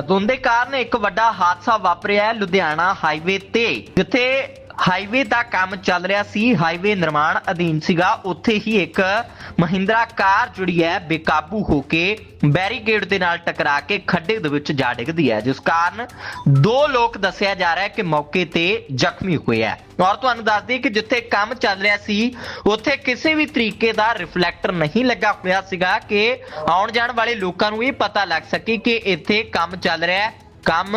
ਧੁੰਦ ਦੇ ਕਾਰਨ ਇੱਕ ਵੱਡਾ ਹਾਦਸਾ ਵਾਪਰਿਆ ਹੈ ਲੁਧਿਆਣਾ ਹਾਈਵੇ ਤੇ ਜਿੱਥੇ ਹਾਈਵੇ ਦਾ ਕੰਮ ਚੱਲ ਰਿਹਾ ਸੀ। ਹਾਈਵੇ ਨਿਰਮਾਣ ਅਧੀਨ ਸੀਗਾ। ਉੱਥੇ ਹੀ ਇੱਕ ਮਹਿੰਦਰਾ ਕਾਰ ਜਿਹੜੀ ਹੈ, ਬੇਕਾਬੂ ਹੋ ਕੇ ਬੈਰੀਕੇਡ ਦੇ ਨਾਲ ਟਕਰਾ ਕੇ ਖੱਡੇ ਦੇ ਵਿੱਚ ਜਾ ਡਿੱਗਦੀ ਹੈ, ਜਿਸ ਕਾਰਨ ਦੋ ਲੋਕ ਦੱਸਿਆ ਜਾ ਰਿਹਾ ਹੈ ਕਿ ਮੌਕੇ ਤੇ ਜ਼ਖਮੀ ਹੋਏ ਹੈ। ਔਰ ਤੁਹਾਨੂੰ ਦੱਸ ਦਈਏ ਕਿ ਜਿੱਥੇ ਕੰਮ ਚੱਲ ਰਿਹਾ ਸੀ, ਉੱਥੇ ਕਿਸੇ ਵੀ ਤਰੀਕੇ ਦਾ ਰਿਫਲੈਕਟਰ ਨਹੀਂ ਲੱਗਾ ਹੋਇਆ ਸੀਗਾ ਕਿ ਆਉਣ ਜਾਣ ਵਾਲੇ ਲੋਕਾਂ ਨੂੰ ਇਹ ਪਤਾ ਲੱਗ ਸਕੇ ਕਿ ਇੱਥੇ ਕੰਮ ਚੱਲ ਰਿਹਾ ਹੈ। ਕੰਮ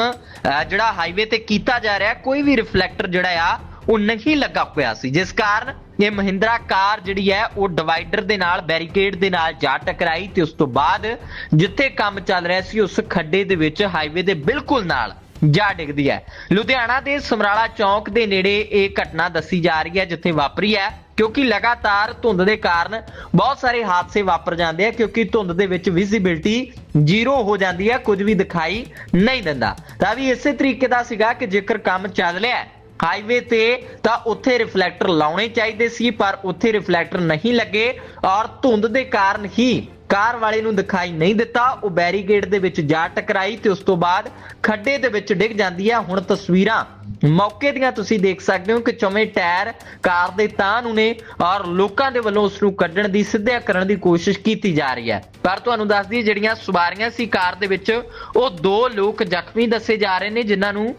ਜਿਹੜਾ ਹਾਈਵੇ ਤੇ ਕੀਤਾ ਜਾ ਰਿਹਾ, ਕੋਈ ਵੀ ਰਿਫਲੈਕਟਰ ਜਿਹੜਾ ਆ, ਉਹ ਨਹੀਂ ਲੱਗਾ ਹੋਇਆ ਸੀ। ਜਿਸ ਕਾਰਨ ਇਹ ਮਹਿੰਦਰਾ ਕਾਰ ਜਿਹੜੀ ਹੈ, ਉਹ ਡਿਵਾਈਡਰ ਦੇ ਨਾਲ ਬੈਰੀਕੇਡ ਦੇ ਨਾਲ ਜਾ ਟਕਰਾਈ ਤੇ ਉਸ ਤੋਂ ਬਾਅਦ ਜਿੱਥੇ ਕੰਮ ਚੱਲ ਰਿਹਾ ਸੀ, ਉਸ ਖੱਡੇ ਦੇ ਵਿੱਚ ਹਾਈਵੇ ਦੇ ਬਿਲਕੁਲ ਨਾਲ ਜਾ ਡਿੱਗਦੀ ਹੈ। ਲੁਧਿਆਣਾ ਦੇ ਸਮਰਾਲਾ ਚੌਂਕ ਦੇ ਨੇੜੇ ਇਹ ਘਟਨਾ ਦੱਸੀ ਜਾ ਰਹੀ ਹੈ, ਜਿੱਥੇ ਵਾਪਰੀ ਹੈ, ਕਿਉਂਕਿ ਲਗਾਤਾਰ ਧੁੰਦ ਦੇ ਕਾਰਨ ਬਹੁਤ ਸਾਰੇ ਹਾਦਸੇ ਵਾਪਰ ਜਾਂਦੇ ਆ, ਕਿਉਂਕਿ ਧੁੰਦ ਦੇ ਵਿੱਚ ਵਿਜ਼ਿਬਿਲਟੀ ਜ਼ੀਰੋ ਹੋ ਜਾਂਦੀ ਹੈ, ਕੁਝ ਵੀ ਦਿਖਾਈ ਨਹੀਂ ਦਿੰਦਾ। ਤਾਂ ਵੀ ਇਸੇ ਤਰੀਕੇ ਦਾ ਸੀਗਾ ਕਿ ਜੇਕਰ ਕੰਮ ਚੱਲ ਰਿਹਾ ਹੈ ਹਾਈਵੇ ਤੇ, ਤਾਂ ਉੱਥੇ ਰਿਫਲੈਕਟਰ ਲਾਉਣੇ ਚਾਹੀਦੇ ਸੀ, ਪਰ ਉੱਥੇ ਰਿਫਲੈਕਟਰ ਨਹੀਂ ਲੱਗੇ ਔਰ ਧੁੰਦ ਦੇ ਕਾਰਨ ਹੀ ਕਾਰ ਵਾਲੇ ਨੂੰ ਦਿਖਾਈ ਨਹੀਂ ਦਿੱਤਾ। ਉਹ ਬੈਰੀਕੇਡ ਦੇ ਵਿੱਚ ਜਾ ਟਕਰਾਈ ਤੇ ਉਸ ਤੋਂ ਬਾਅਦ ਖੱਡੇ ਦੇ ਵਿੱਚ ਡਿੱਗ ਜਾਂਦੀ ਹੈ। ਹੁਣ ਤਸਵੀਰਾਂ ਮੌਕੇ ਦੀਆਂ ਤੁਸੀਂ ਦੇਖ ਸਕਦੇ ਹੋ ਕਿ ਚੌਵੇਂ ਟਾਇਰ ਕਾਰ ਦੇ ਤਾਂ ਨੂੰ ਨੇ ਔਰ ਲੋਕਾਂ ਦੇ ਵੱਲੋਂ ਉਸ ਨੂੰ ਕੱਢਣ ਦੀ ਸਿੱਧਿਆ ਕਰਨ ਦੀ ਕੋਸ਼ਿਸ਼ ਕੀਤੀ ਜਾ ਰਹੀ ਹੈ। ਪਰ ਤੁਹਾਨੂੰ ਦੱਸ ਦਈਏ ਜਿਹੜੀਆਂ ਸਵਾਰੀਆਂ ਸੀ ਕਾਰ ਦੇ ਵਿੱਚ ਉਹ ਦੋ ਲੋਕ ਜ਼ਖਮੀ ਦੱਸੇ ਜਾ ਰਹੇ ਨੇ ਜਿਨ੍ਹਾਂ ਨੂੰ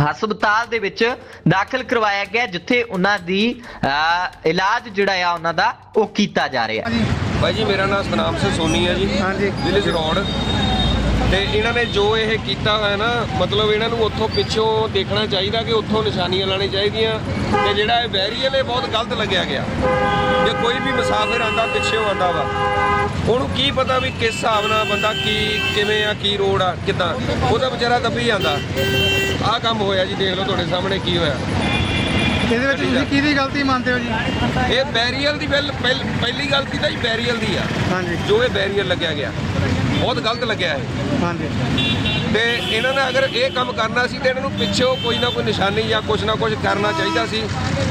ਹਸਪਤਾਲ ਦੇ ਵਿੱਚ ਦਾਖਲ ਕਰਵਾਇਆ ਗਿਆ ਜਿੱਥੇ ਉਹਨਾਂ ਦੀ ਅਹ, ਇਲਾਜ ਜਿਹੜਾ ਆ ਉਹਨਾਂ ਦਾ ਉਹ ਕੀਤਾ ਜਾ ਰਿਹਾ ਭਾਈ ਜੀ ਮੇਰਾ ਨਾਮ ਸਤਨਾਮ ਸਿੰਘ ਸੋਨੀ ਹੈ ਜੀ। ਹਾਂਜੀ। ਵਿਲੇਜ ਰੋਡ ਤੇ ਇਹਨਾਂ ਨੇ ਜੋ ਇਹ ਕੀਤਾ ਹੋਇਆ ਨਾ ਮਤਲਬ ਇਹਨਾਂ ਨੂੰ ਉੱਥੋਂ ਪਿੱਛੋਂ ਦੇਖਣਾ ਚਾਹੀਦਾ ਕਿ ਉੱਥੋਂ ਨਿਸ਼ਾਨੀਆਂ ਲਾਣੀ ਚਾਹੀਦੀਆਂ। ਤੇ ਜਿਹੜਾ ਇਹ ਬੈਰੀਅਰ ਇਹ ਬਹੁਤ ਗਲਤ ਲੱਗਿਆ ਗਿਆ। ਜੇ ਕੋਈ ਵੀ ਮੁਸਾਫਿਰ ਆਂਦਾ ਪਿੱਛੋਂ ਆਂਦਾ ਵਾ ਉਹਨੂੰ ਕੀ ਪਤਾ ਵੀ ਕਿਸ ਹਿਸਾਬ ਨਾਲ ਬੰਦਾ ਕੀ ਕਿਵੇਂ ਆ ਕੀ ਰੋਡ ਆ ਕਿਦਾਂ। ਉਹਦਾ ਵਿਚਾਰਾ ਦੱਬੀ ਜਾਂਦਾ। ਆਹ ਕੰਮ ਹੋਇਆ ਜੀ ਦੇਖ ਲਓ ਤੁਹਾਡੇ ਸਾਹਮਣੇ ਕੀ ਹੋਇਆ। ਇਹਦੇ ਵਿੱਚ ਤੁਸੀਂ ਕਿਹਦੀ ਗਲਤੀ ਮੰਨਦੇ ਹੋ ਜੀ? ਇਹ ਬੈਰੀਅਰ ਦੀ ਪਹਿਲ- ਪਹਿਲ- ਪਹਿਲੀ ਗਲਤੀ ਤਾਂ ਜੀ ਬੈਰੀਅਰ ਦੀ ਆ। ਹਾਂਜੀ। ਜੋ ਇਹ ਬੈਰੀਅਰ ਲੱਗਿਆ ਗਿਆ। ਬਹੁਤ ਗਲਤ ਲੱਗਿਆ ਇਹ। ਹਾਂਜੀ। ਤੇ ਇਹਨਾਂ ਨੇ ਅਗਰ ਇਹ ਕੰਮ ਕਰਨਾ ਸੀ ਤੇ ਇਹਨਾਂ ਨੂੰ ਪਿੱਛੋਂ ਕੋਈ ਨਾ ਕੋਈ ਨਿਸ਼ਾਨੀ ਜਾਂ ਕੁਝ ਨਾ ਕੁਝ ਕਰਨਾ ਚਾਹੀਦਾ ਸੀ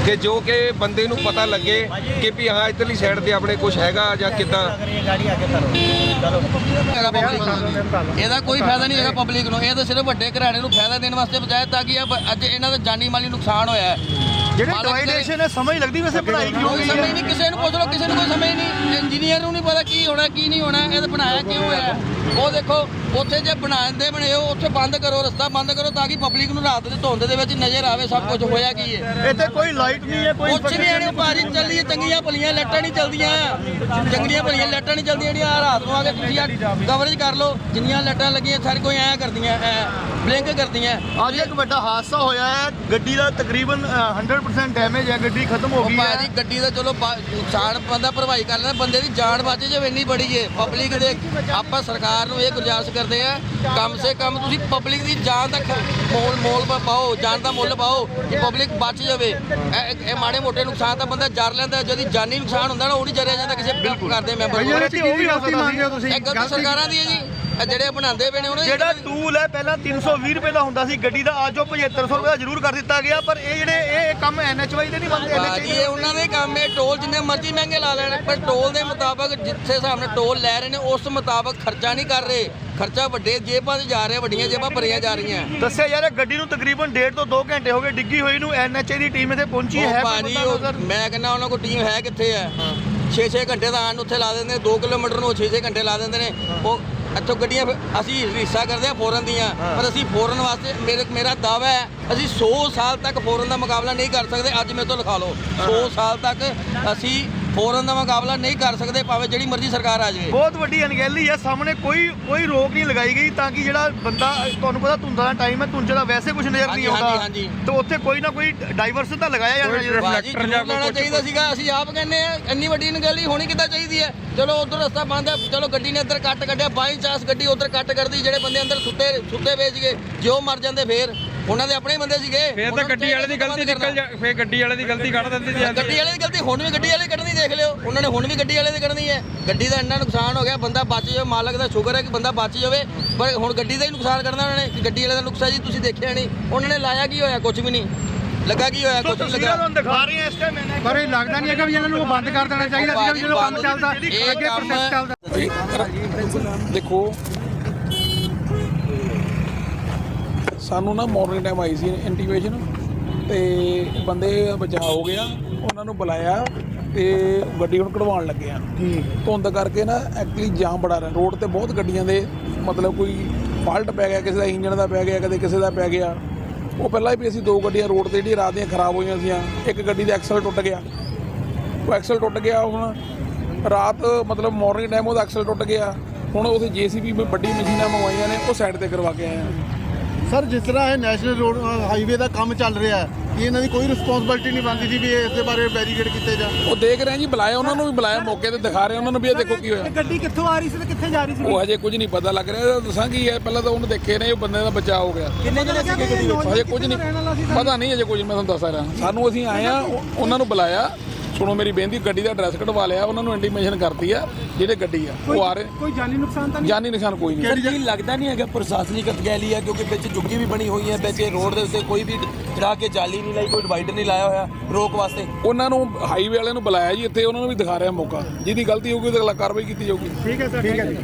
ਕਿ ਜੋ ਕਿ ਬੰਦੇ ਨੂੰ ਪਤਾ ਲੱਗੇ ਕਿ ਵੀ ਹਾਂ ਇਧਰਲੀ ਸਾਈਡ ਤੇ ਆਪਣੇ ਕੁਝ ਹੈਗਾ ਜਾਂ ਕਿਦਾਂ। ਹੈਗਾ ਪਬਲਿਕ ਨੂੰ। ਇਹਦਾ ਕੋਈ ਫਾਇਦਾ ਨਹੀਂ ਹੈਗਾ ਪਬਲਿਕ ਨੂੰ। ਇਹ ਤਾਂ ਸਿਰਫ ਵੱਡੇ ਘਰਾਣੇ ਨੂੰ ਫਾਇਦਾ ਦੇਣ ਵਾਸਤੇ ਬਜਾਏ ਤਾਂ ਕਿ ਇਹ ਬ- ਅੱਜ ਇਹਨਾਂ ਦਾ ਜਾਨੀ ਮਾਲੀ ਨੁਕਸਾਨ ਹੋਇਆ ਹੈ। ਜਿਹੜੀ ਮਾਲਕ ਡਿਵਾਈਡੇਸ਼ਨ ਹੈ ਸਮਝ ਲੱਗਦੀ ਵੈਸੇ ਬਣਾਈ ਕਿਉਂ ਕੋਈ ਗਈ ਸਮਝ ਹੈ? ਨਹੀਂ ਕਿਸੇ ਨੂੰ ਪੁੱਛ ਲਓ ਕਿਸੇ ਨੂੰ ਕੋਈ ਸਮਝ ਨਹੀਂ। ਇੰਜੀਨੀਅਰ ਨੂੰ ਨਹੀਂ ਪਤਾ ਕੀ ਹੋਣਾ ਕੀ ਨਹੀਂ ਹੋਣਾ ਇਹ ਤਾਂ ਬਣਾਇਆ ਕਿਉਂ ਹੋਇਆ ਉਹ ਦੇਖੋ ਉੱਥੇ ਜੇ ਬਣਾਉਂਦੇ ਬਣੇ ਹੋ ਉੱਥੇ ਬੰਦ ਕਰੋ ਰਸਤਾ ਬੰਦ ਕਰੋ ਤਾਂ ਕਿ ਪਬਲਿਕ ਨੂੰ ਰਾਤ ਦੇ ਧੁੰਦ ਦੇ ਵਿੱਚ ਨਜ਼ਰ ਆਵੇ ਸਭ ਕੁਝ ਹੋਇਆ ਕੀ ਹੈ? ਇੱਥੇ ਕੋਈ ਲਾਈਟ ਨਹੀਂ ਹੈ ਕੋਈ ਕੁਛ ਨਹੀਂ। ਆਣੇ ਭਾਜੀ ਚੱਲੀ ਚੰਗੀਆਂ ਭਲੀਆਂ ਲੈਟਾਂ ਨਹੀਂ ਚੱਲਦੀਆਂ। ਚੰਗੀਆਂ ਭਲੀਆਂ ਲੈਟਾਂ ਨਹੀਂ ਚੱਲਦੀਆਂ ਜਿਹੜੀਆਂ ਆਹ ਰਾਤ ਨੂੰ ਆ ਕੇ ਤੁਸੀਂ ਆ ਕਵਰੇਜ ਕਰ ਲਓ ਜਿੰਨੀਆਂ ਲੈਟਾਂ ਲੱਗੀਆਂ ਸਾਰੇ ਕੋਈ ਐਂ ਕਰਦੀਆਂ ਐ ਬਲਿੰਕ ਕਰਦੀਆਂ। ਅੱਜ ਇੱਕ ਵੱਡਾ ਹਾਦਸਾ ਹੋਇਆ ਹੈ ਗੱਡੀ ਦਾ ਤਕਰੀਬਨ ਅ, 100% ਡੈਮੇਜ ਹੈ ਗੱਡੀ ਖਤਮ ਹੋ ਉਹ ਗਈ ਭਾਜੀ ਹੈ ਗੱਡੀ ਦਾ ਚਲੋ ਨੁਕਸਾਨ ਬੰਦਾ ਭਰਵਾਈ ਕਰ ਲੈਂਦਾ ਬੰਦੇ ਦੀ ਜਾਨ ਬਚ ਜਾਵੇ ਇੰਨੀ ਬੜੀ ਏ। ਪਬਲਿਕ ਦੇ ਆਪਾਂ ਸਰਕਾਰ ਨੂੰ ਇਹ ਗੁਜ਼ਾਰਿਸ਼ ਕਰਦੇ ਆ ਕਮ ਸੇ ਕਮ ਤੁਸੀਂ ਪਬਲਿਕ ਦੀ ਜਾਨ ਦਾ ਖ- ਮੋਲ ਮੋਲ ਪਾ- ਪਾਓ ਜਾਨ ਦਾ ਮੁੱਲ ਪਾਓ ਕਿ ਪਬਲਿਕ ਬਚ ਜਾਵੇ। ਇਹ ਇਹ ਮਾੜੇ ਮੋਟੇ ਨੁਕਸਾਨ ਤਾਂ ਬੰਦਾ ਜਰ ਲੈਂਦਾ ਜਦੀ ਜਾਨੀ ਨੁਕਸਾਨ ਹੁੰਦਾ ਨਾ ਉਹ ਨਹੀਂ ਜਰਿਆ ਜਾਂਦਾ ਕਿਸੇ ਬਿਲਕੁਲ। ਕਰਦੇ ਮੈਂਬਰ ਭਈਆ ਨੂੰ ਜੀ ਉਹ ਵੀ ਗਲਤੀ ਮੰਨਦੇ ਹੋ ਤੁਸੀਂ। ਇਹ ਗਲਤੀ ਸਰਕਾਰਾਂ ਦੀ ਹੈ ਜੀ। ਜਿਹੜੇ ਬਣਾਉਂਦੇ ਪਏ ਨੇ ਉਹਨਾਂ ਦੀ ਜਿਹੜਾ ਟੂਲ ਹੈ ਪਹਿਲਾਂ 320 ਰੁਪਏ ਦਾ ਹੁੰਦਾ ਸੀ ਗੱਡੀ ਦਾ ਅੱਜ ਉਹ 7500 ਰੁਪਏ ਦਾ ਜ਼ਰੂਰ ਕਰ ਦਿੱਤਾ ਗਿਆ ਪਰ ਇਹ ਜਿਹੜੇ ਇਹ ਕੰਮ ਐਨਐਚਵਾਈ ਦੇ ਨਹੀਂ ਬੰਦੇ ਬਾਜੀ ਇਹ ਉਹਨਾਂ ਦੇ ਕੰਮ ਹੈ ਟੋਲ ਜਿੰਨੇ ਮਰਜ਼ੀ ਮਹਿੰਗੇ ਲਾ ਲੈਣ ਪਰ ਟੋਲ ਦੇ ਮੁਤਾਬਕ ਜਿੱਥੇ ਹਿਸਾਬ ਨਾਲ ਟੋਲ ਲੈ ਰਹੇ ਨੇ ਉਸ ਮੁਤਾਬਕ ਖਰਚਾ ਨਹੀਂ ਕਰ ਰਹੇ। ਖਰਚਾ ਵੱਡੇ ਜੇਬਾਂ 'ਚ ਜਾ ਰਿਹਾ ਵੱਡੀਆਂ ਜੇਬਾਂ ਭਰੀਆਂ ਜਾ ਰਹੀਆਂ। ਦੱਸਿਆ ਯਾਰ ਇਹ ਗੱਡੀ ਨੂੰ ਤਕਰੀਬਨ 1.5 ਤੋਂ 2 ਘੰਟੇ ਹੋ ਗਏ ਡਿੱਗੀ ਹੋਈ ਨੂੰ ਐਨਐਚਏ ਦੀ ਟੀਮ ਇੱਥੇ ਪਹੁੰਚੀ ਉਹ ਹੈ ਭਾਜੀ ਪਰ ਉਹ ਪਤਾ ਮੈਂ ਕਹਿੰਦਾ ਉਹਨਾਂ ਕੋਲ ਟੀਮ ਹੈ ਕਿੱਥੇ ਹੈ? 6-6 ਘੰਟੇ ਦਾ ਆਣ ਨੂੰ ਉੱਥੇ ਲਾ ਦਿੰਦੇ ਨੇ 2 ਕਿਲੋਮੀਟਰ ਨੂੰ 6-6 ਘੰਟੇ ਲਾ ਦਿੰਦੇ ਨੇ। ਉਹ ਇੱਥੋਂ ਗੱਡੀਆਂ ਫਿਰ- ਅਸੀਂ ਹਿੱਸਾ ਕਰਦੇ ਆ ਫੋਰਨ ਦੀਆਂ ਪਰ ਅਸੀਂ ਫੋਰਨ ਵਾਸਤੇ ਮੇਰੇ ਮੇਰਾ ਦਾਅਵਾ ਹੈ ਅਸੀਂ 100 ਸਾਲ ਤੱਕ ਫੋਰਨ ਦਾ ਮੁਕਾਬਲਾ ਨਹੀਂ ਕਰ ਸਕਦੇ ਅੱਜ ਮੇਰੇ ਤੋਂ ਲਿਖਾ ਲਓ। 100 ਸਾਲ ਤੱਕ ਅਸੀਂ ਫੋਰਨ ਦਾ ਮੁਕਾਬਲਾ ਨਹੀਂ ਕਰ ਸਕਦੇ ਭਾਵੇਂ ਜਿਹੜੀ ਮਰਜ਼ੀ ਸਰਕਾਰ ਆ ਜਾਵੇ। ਬਹੁਤ ਵੱਡੀ ਅਣਗਹਿਲੀ ਹੈ ਸਾਹਮਣੇ ਕੋਈ ਕੋਈ ਰੋਕ ਨਹੀਂ ਲਗਾਈ ਗਈ ਤਾਂ ਕਿ ਜਿਹੜਾ ਬੰਦਾ ਤੁਹਾਨੂੰ ਪਤਾ ਧੁੰਦਾਂ ਦਾ ਟਾਈਮ ਹੈ ਧੁੰਦ ਤਾਂ ਵੈਸੇ ਕੁਝ ਨਜ਼ਰ ਨਹੀਂ ਆਉਂਦਾ। ਤੇ ਉੱਥੇ ਕੋਈ ਨਾ ਕੋਈ ਡਾਈਵਰਸ ਤਾਂ ਲਗਾਇਆ ਜਾਣਾ ਚਾਹੀਦਾ ਬਾਜੀ ਜ਼ਰੂਰ ਲਾਉਣਾ ਚਾਹੀਦਾ ਸੀਗਾ ਅਸੀਂ ਆਪ ਕਹਿੰਦੇ ਆ ਇੰਨੀ ਵੱਡੀ ਨਗਲੀ ਹੋਣੀ ਕਿੱਦਾਂ ਚਾਹੀਦੀ ਹੈ? ਚਲੋ ਉਧਰ ਰਸਤਾ ਬੰਦ ਹੈ ਚਲੋ ਗੱਡੀ ਨੇ ਇੱਧਰ ਕੱਟ ਕੱਢਿਆ ਬਾਈ ਚਾਂਸ ਗੱਡੀ ਉਧਰ ਕੱਟ ਕਰਦੀ ਜਿਹੜੇ ਬੰਦੇ ਅੰਦਰ ਸੁੱਤੇ ਸੁੱਤੇ ਵੇਚ ਗਏ ਜਿਉ ਮਰ ਜਾਂਦੇ ਫੇਰ। ਉਹਨਾਂ ਦੇ ਆਪਣੇ ਹੀ ਬੰਦੇ ਸੀਗੇ। ਫੇਰ ਤਾਂ ਗੱਡੀ ਵਾਲੇ ਦੀ ਗਲਤੀ ਨਿਕਲ ਜਾ ਫੇਰ ਗੱਡੀ ਵਾਲੇ ਦੀ ਗਲਤੀ ਕੱਢ ਦਿੰਦੀ ਕਰਨਾ। ਗੱਡੀ ਵਾਲੇ ਦੀ ਗਲਤੀ ਹੁਣ ਵੀ ਗੱਡੀ ਵਾਲੇ ਕੱਢਣੀ ਦੇਖ ਲਿਓ। ਉਹਨਾਂ ਨੇ ਹੁਣ ਵੀ ਗੱਡੀ ਵਾਲੇ ਦੀ ਕੱਢਣੀ ਹੈ। ਗੱਡੀ ਦਾ ਇੰਨਾ ਨੁਕਸਾਨ ਹੋ ਗਿਆ ਬੰਦਾ ਬਚ ਜਾਵੇ ਮਾਲਕ ਦਾ ਸ਼ੁਕਰ ਹੈ ਕਿ ਬੰਦਾ ਬਚ ਜਾਵੇ। ਪਰ ਹੁਣ ਗੱਡੀ ਦਾ ਹੀ ਨੁਕਸਾਨ ਕਰਨਾ ਉਹਨਾਂ ਨੇ ਕਿ ਗੱਡੀ ਵਾਲੇ ਦਾ ਨੁਕਸਾਨ ਜੀ ਤੁਸੀਂ ਦੇਖਿਆ ਨਹੀਂ। ਉਹਨਾਂ ਨੇ ਲਾਇਆ ਕੀ ਹੋਇਆ? ਕੁਝ ਵੀ ਨਹੀਂ। ਲੱਗਾ ਕੀ ਹੋਇਆ? ਕੁਝ ਨਹੀਂ ਲੱਗਾ। ਦਿਖਾ ਰਹੇ ਹਾਂ ਇਸ ਟਾਈਮ ਪਰ ਇਹ ਲੱਗਦਾ ਨਹੀਂ ਹੈਗਾ ਵੀ ਇਹਨਾਂ ਨੂੰ ਬੰਦ ਕਰ ਦੇਣਾ ਚਾਹੀਦਾ ਸੀਗਾ ਵੀ ਜਦੋਂ ਕੰਮ ਚੱਲਦਾ ਇਹ ਅੱਗੇ ਪ੍ਰੋਸੈਸ ਚੱਲਦਾ। ਦੇਖੋ ਸਾਨੂੰ ਨਾ ਮਾਰਨਿੰਗ ਟਾਈਮ ਆਈ ਸੀ ਇੰਟੀਮੇਸ਼ਨ ਤੇ ਬੰਦੇ ਦਾ ਬਚਾਅ ਹੋ ਗਿਆ ਉਹਨਾਂ ਨੂੰ ਬੁਲਾਇਆ ਤੇ ਗੱਡੀ ਹੁਣ ਕਢਵਾਉਣ ਲੱਗੇ ਆ। ਧੁੰਦ ਕਰਕੇ ਨਾ ਐਕਚੁਅਲੀ ਜਾਮ ਬੜਾ ਰਿਹਾ। ਰੋਡ ਤੇ ਬਹੁਤ ਗੱਡੀਆਂ ਦੇ ਮਤਲਬ ਕੋਈ ਫਾਲਟ ਪੈ ਗਿਆ ਕਿਸੇ ਦਾ ਇੰਜਨ ਦਾ ਪੈ ਗਿਆ ਕਦੇ ਕਿਸੇ ਦਾ ਪੈ ਗਿਆ। ਉਹ ਪਹਿਲਾਂ ਵੀ ਅਸੀਂ ਦੋ ਗੱਡੀਆਂ ਰੋਡ ਤੇ ਜਿਹੜੀ ਰਾਤ ਦੀਆਂ ਖਰਾਬ ਹੋਈਆਂ ਸੀਆਂ ਇੱਕ ਗੱਡੀ ਦਾ ਐਕਸਲ ਟੁੱਟ ਗਿਆ। ਉਹ ਐਕਸਲ ਟੁੱਟ ਗਿਆ ਹੁਣ ਰਾਤ ਮਤਲਬ ਮਾਰਨਿੰਗ ਟਾਈਮ ਉਹਦਾ ਐਕਸਲ ਟੁੱਟ ਗਿਆ। ਹੁਣ ਉਹਦੇ ਜੀਸੀਬੀ ਵੱਡੀ ਮਸ਼ੀਨਾਂ ਮੰਗਵਾਈਆਂ ਨੇ ਉਹ ਸਾਈਡ ਤੇ ਕਰਵਾ ਕੇ ਆਏ ਆ। ਸਰ ਜਿਸ ਤਰ੍ਹਾਂ ਇਹ ਨੈਸ਼ਨਲ ਰੋਡ ਹਾਈਵੇ ਦਾ ਕੰਮ ਚੱਲ ਰਿਹਾ ਹੈ ਕੀ ਇਹਨਾਂ ਦੀ ਕੋਈ ਰਿਸਪੌਂਸਿਬਿਲਟੀ ਨਹੀਂ ਬਣਦੀ ਸੀ ਵੀ ਇਸ ਦੇ ਬਾਰੇ ਬੈਰੀਕੇਡ ਕੀਤੇ ਜਾ ਉਹ ਦੇਖ ਰਹੇ ਆ ਜੀ ਬੁਲਾਇਆ ਉਹਨਾਂ ਨੂੰ ਵੀ ਬੁਲਾਇਆ ਮੌਕੇ ਤੇ ਦਿਖਾ ਰਹੇ ਉਹਨਾਂ ਨੂੰ ਵੀ ਇਹ ਦੇਖੋ ਕੀ ਹੋਇਆ। ਗੱਡੀ ਕਿੱਥੋਂ ਆ ਰਹੀ ਸੀ ਤੇ ਕਿੱਥੇ ਜਾ ਰਹੀ ਸੀ? ਉਹ ਹਜੇ ਕੁਝ ਨਹੀਂ ਪਤਾ ਲੱਗ ਰਿਹਾ ਦੱਸਾਂ ਕੀ ਹੈ ਪਹਿਲਾਂ ਤਾਂ ਉਹਨੂੰ ਦੇਖੇ ਨੇ ਉਹ ਬੰਦੇ ਦਾ ਬਚਾਅ ਹੋ ਗਿਆ। ਕਿੰਨੇ ਜਣੇ ਸੀਗੇ ਗੱਡੀ ਵਿੱਚ? ਹਜੇ ਕੁਝ ਨਹੀਂ ਪਤਾ ਨਹੀਂ ਹਜੇ ਕੁਝ ਮੈਂ ਤੁਹਾਨੂੰ ਦੱਸ ਰਿਹਾ। ਸਾਨੂੰ ਅਸੀਂ ਆਏ ਆ ਉਹ- ਉਹਨਾਂ ਨੂੰ ਬੁਲਾਇਆ ਸੁਣੋ ਮੇਰੀ ਬੇਨਤੀ ਗੱਡੀ ਦਾ ਐਡਰੈਸ ਕਢਵਾ ਲਿਆ ਉਹਨਾਂ ਨੂੰ ਇੰਟੀਮੇਸ਼ਨ ਕਰਤੀ ਆ ਜਿਹੜੇ ਗੱਡੀ ਆ ਉਹ ਆ ਰਹੇ। ਕੋਈ ਜਾਨੀ ਨੁਕਸਾਨ ਤਾਂ ਜਾਨੀ ਨਿਸ਼ਾਨ ਕੋਈ ਨਹੀਂ। ਸਰ ਜੀ ਲੱਗਦਾ ਨਹੀਂ ਹੈਗਾ ਪ੍ਰਸ਼ਾਸਨਿਕ ਅਧਿਕਾਰੀ ਹੈ ਕਿਉਂਕਿ ਵਿੱਚ ਜੁੱਗੀ ਵੀ ਬਣੀ ਹੋਈ ਹੈ ਵਿੱਚ ਰੋਡ ਦੇ ਉੱਤੇ ਕੋਈ ਵੀ ਚੜਾ ਕੇ ਜਾਲੀ ਨਹੀਂ ਲਾਈ ਕੋਈ ਡਿਵਾਈਡਰ ਨਹੀਂ ਲਾਇਆ ਹੋਇਆ ਰੋਕ ਵਾਸਤੇ। ਉਹਨਾਂ ਨੂੰ ਹਾਈਵੇ ਵਾਲਿਆਂ ਨੂੰ ਬੁਲਾਇਆ ਜੀ ਇੱਥੇ ਉਹਨਾਂ ਨੂੰ ਵੀ ਦਿਖਾ ਰਿਹਾ ਮੌਕਾ। ਜਿਹਦੀ ਗਲਤੀ ਹੋਊਗੀ ਉਹਦੇ ਖਿਲਾਫ ਕਾਰਵਾਈ ਕੀਤੀ ਜਾਊਗੀ। ਠੀਕ ਹੈ ਸਰ ਠੀਕ ਹੈ ਜੀ।